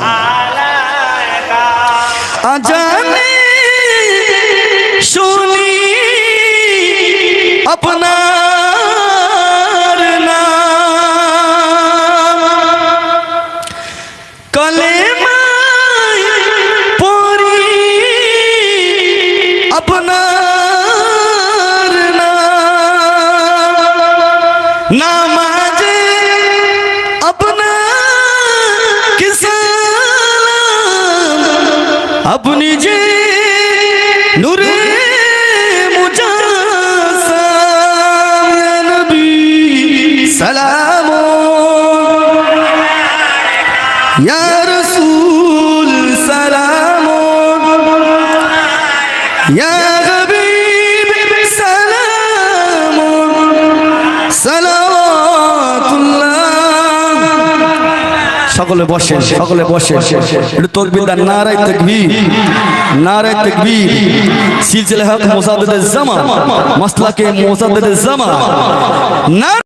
আল্লাহ শুনি আপনার নাম। কলেমায় পড়ি আপনার আপনি যে নূরে সালাম। রাসূল সালাম। সকলে বসে সকলে বসে। একটু তকবীর দেন, নারায় তাকবীর নারায় তাকবীর। সিলসিলা হক মুসাদ্দিদ জামা মাসলাকে মুসাদ্দিদ জামা না